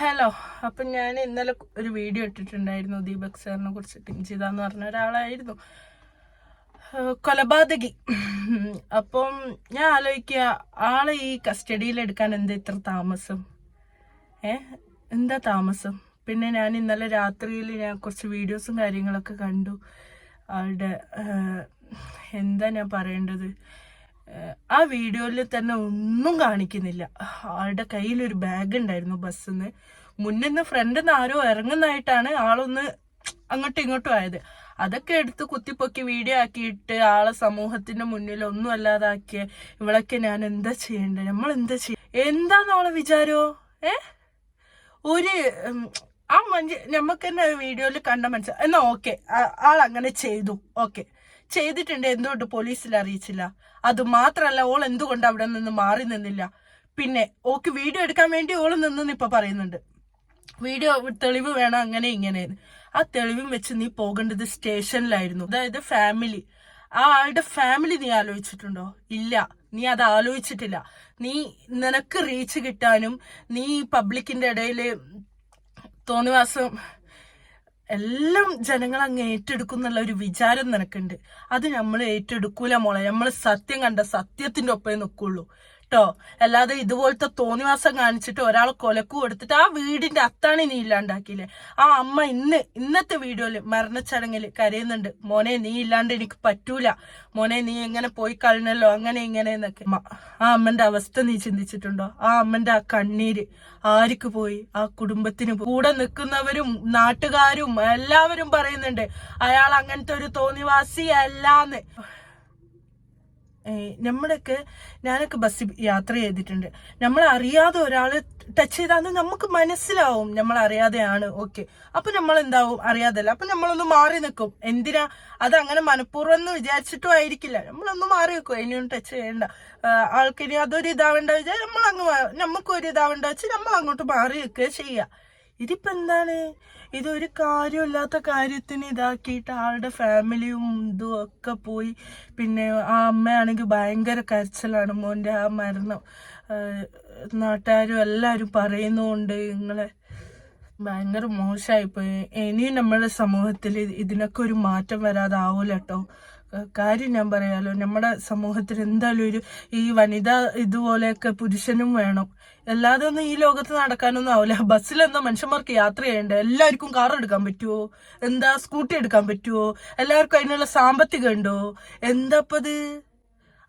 Hello അപ്പം ഞാൻ ഇന്നലെ ഒരു വീഡിയോ ഇട്ടിട്ടുണ്ടായിരുന്നു ദീപക് സാറിനെ കുറിച്ച് ടിഞ്ചിത എന്ന് പറഞ്ഞ ഒരാളായിരുന്നു. കൊലപാതകി. അപ്പം ഞാൻ ആലോചിക്കുക ആളെ ഈ കസ്റ്റഡിയിൽ എടുക്കാൻ എന്താ ഇത്ര താമസം? ഏ എന്താ താമസം? പിന്നെ ഞാൻ ഇന്നലെ രാത്രിയിൽ ഞാൻ കുറച്ച് വീഡിയോസും കാര്യങ്ങളൊക്കെ കണ്ടു. ആളുടെ എന്താ ഞാൻ പറയേണ്ടത്? ആ വീഡിയോയിൽ തന്നെ ഒന്നും കാണിക്കുന്നില്ല. ആളുടെ കയ്യിൽ ഒരു ബാഗ് ഉണ്ടായിരുന്നു ബസ്സിൽ നിന്ന് മുന്നിൽ നിന്ന് ഫ്രണ്ടിൽ നിന്ന് ആരോ ഇറങ്ങുന്നതായിട്ടാണ് ആളൊന്ന് അങ്ങോട്ടും ഇങ്ങോട്ടും ആയത്. അതൊക്കെ എടുത്ത് കുത്തിപ്പൊക്കി വീഡിയോ ആക്കിയിട്ട് ആളെ സമൂഹത്തിന്റെ മുന്നിൽ ഒന്നും അല്ലാതാക്കിയ ഇവളൊക്കെ ഞാൻ എന്താ ചെയ്യണ്ടേ നമ്മൾ എന്താ ചെയ്യ എന്താന്നോളെ വിചാരോ? ഏ? ഒരു ആ മഞ്ച് നമുക്ക് തന്നെ വീഡിയോയിൽ കണ്ട മനസ്സിലാ എന്നാ ഓക്കെ ആൾ അങ്ങനെ ചെയ്തു. ഓക്കെ ചെയ്തിട്ടുണ്ട് എന്തുകൊണ്ട് പോലീസിൽ അറിയിച്ചില്ല. അത് മാത്രല്ല ഓൾ എന്തുകൊണ്ട് അവിടെ നിന്ന് മാറി നിന്നില്ല. പിന്നെ ഓക്ക് വീഡിയോ എടുക്കാൻ വേണ്ടി ഓൾ നിന്നെന്ന് ഇപ്പൊ പറയുന്നുണ്ട്. വീഡിയോ തെളിവ് വേണം അങ്ങനെ ഇങ്ങനെ ആ തെളിവും വെച്ച് നീ പോകേണ്ടത് സ്റ്റേഷനിലായിരുന്നു. അതായത് ഫാമിലി. ആ ആളുടെ ഫാമിലി നീ ആലോചിച്ചിട്ടുണ്ടോ? ഇല്ല. നീ അത് ആലോചിച്ചിട്ടില്ല. നീ നിനക്ക് റീച്ച് കിട്ടാനും നീ പബ്ലിക്കിന്റെ ഇടയിൽ തോന്നിവാസം എല്ലാം ജനങ്ങൾ അങ്ങ് ഏറ്റെടുക്കുന്നുള്ള ഒരു വിചാരം നിനക്കുണ്ട്. അത് നമ്മൾ ഏറ്റെടുക്കൂല മോളെ. നമ്മൾ സത്യം കണ്ട സത്യത്തിന്റെ ഒപ്പേ നിൽക്കുള്ളൂ. കേട്ടോ. അല്ലാതെ ഇതുപോലത്തെ തോന്നിവാസം കാണിച്ചിട്ട് ഒരാൾ കൊലക്കു കൊടുത്തിട്ട് ആ വീടിന്റെ അത്താണി നീ ഇല്ലാണ്ടാക്കിയില്ലേ? ആ അമ്മ ഇന്ന് ഇന്നത്തെ വീഡിയോയിൽ മരണച്ചടങ്ങിൽ കരയുന്നുണ്ട്. മോനെ നീ ഇല്ലാണ്ട് എനിക്ക് പറ്റൂല. മോനെ നീ എങ്ങനെ പോയി കളഞ്ഞല്ലോ? അങ്ങനെ ഇങ്ങനെ എന്നൊക്കെ. ആ അമ്മന്റെ അവസ്ഥ നീ ചിന്തിച്ചിട്ടുണ്ടോ? ആ അമ്മന്റെ ആ കണ്ണീര് ആർക്ക് പോയി? ആ കുടുംബത്തിന് കൂടെ നിൽക്കുന്നവരും നാട്ടുകാരും എല്ലാവരും പറയുന്നുണ്ട് അയാൾ അങ്ങനത്തെ ഒരു തോന്നിവാസി അല്ലാന്ന് ഏയ് നമ്മളൊക്കെ ഞാനൊക്കെ ബസ്സിൽ യാത്ര ചെയ്തിട്ടുണ്ട്. നമ്മൾ അറിയാതെ ഒരാൾ ടച്ച് ചെയ്താൽ നമുക്ക് മനസ്സിലാവും. നമ്മൾ അറിയാതെയാണ് ഓക്കെ അപ്പൊ നമ്മൾ എന്താവും അറിയാതല്ല അപ്പൊ നമ്മളൊന്ന് മാറി നിൽക്കും എന്തിനാ? അത് അങ്ങനെ മനഃപൂർവം എന്ന് വിചാരിച്ചിട്ടും ആയിരിക്കില്ല. നമ്മളൊന്ന് മാറി നിൽക്കും ഇനിയൊന്നും ടച്ച് ചെയ്യണ്ട. ആൾക്കിനി അതൊരു ഇതാവേണ്ട വെച്ചാൽ നമ്മൾ അങ്ങ് നമുക്കൊരു ഇതാവേണ്ട വെച്ചാൽ നമ്മൾ അങ്ങോട്ട് മാറി നിൽക്കുക ചെയ്യുക ഇതിപ്പോ എന്താണ്? ഇതൊരു കാര്യമില്ലാത്ത കാര്യത്തിന് ഇതാക്കിയിട്ട് ആളുടെ ഫാമിലിയും ഇതും ഒക്കെ പോയി. പിന്നെ ആ അമ്മയാണെങ്കിൽ ഭയങ്കര കരച്ചിലാണ്. മോന്റെ ആ മരണം നാട്ടുകാരും എല്ലാവരും പറയുന്നുണ്ട് നിങ്ങളെ ഭയങ്കര മോശമായിപ്പോയി ഇനിയും നമ്മുടെ സമൂഹത്തിൽ ഇതിനൊക്കെ ഒരു മാറ്റം വരാതാവൂല കാര്യം ഞാൻ പറയാലോ. നമ്മുടെ സമൂഹത്തിൽ എന്തായാലും ഒരു ഈ വനിത ഇതുപോലെയൊക്കെ പുരുഷനും വേണം. അല്ലാതെ ഒന്നും ഈ ലോകത്ത് നടക്കാനൊന്നും ആവില്ല. ബസ്സിലെന്താ മനുഷ്യന്മാർക്ക് യാത്ര ചെയ്യണ്ടേ? എല്ലാവർക്കും കാർ എടുക്കാൻ പറ്റുമോ എന്താ സ്കൂട്ടി എടുക്കാൻ പറ്റുമോ എല്ലാവർക്കും അതിനുള്ള സാമ്പത്തികം ഉണ്ടോ? എന്താപ്പത്?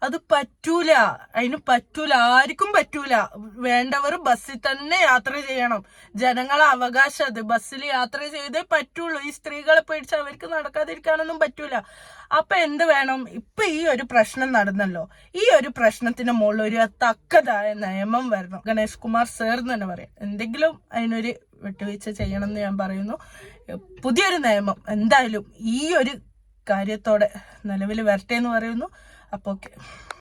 അത് പറ്റൂല. അതിന് പറ്റൂല. ആർക്കും പറ്റൂല. വേണ്ടവർ ബസ്സിൽ തന്നെ യാത്ര ചെയ്യണം. ജനങ്ങളെ അവകാശം അത്. ബസ്സിൽ യാത്ര ചെയ്തേ പറ്റുള്ളൂ. ഈ സ്ത്രീകളെ പേടിച്ച് അവർക്ക് നടക്കാതിരിക്കാനൊന്നും പറ്റൂല. അപ്പൊ എന്ത് വേണം? ഇപ്പൊ ഈ ഒരു പ്രശ്നം നടന്നല്ലോ. ഈ ഒരു പ്രശ്നത്തിന് മുകളിൽ ഒരു തക്കതായ നിയമം വരണം. ഗണേഷ് കുമാർ സർ എന്ന് തന്നെ പറയാം. എന്തെങ്കിലും അതിനൊരു വിട്ടുവീഴ്ച ചെയ്യണം എന്ന് ഞാൻ പറയുന്നു. പുതിയൊരു നിയമം. എന്തായാലും ഈ ഒരു കാര്യത്തോടെ നിലവിൽ വരട്ടെ എന്ന് പറയുന്നു. അപ്പോൾ ഓക്കെ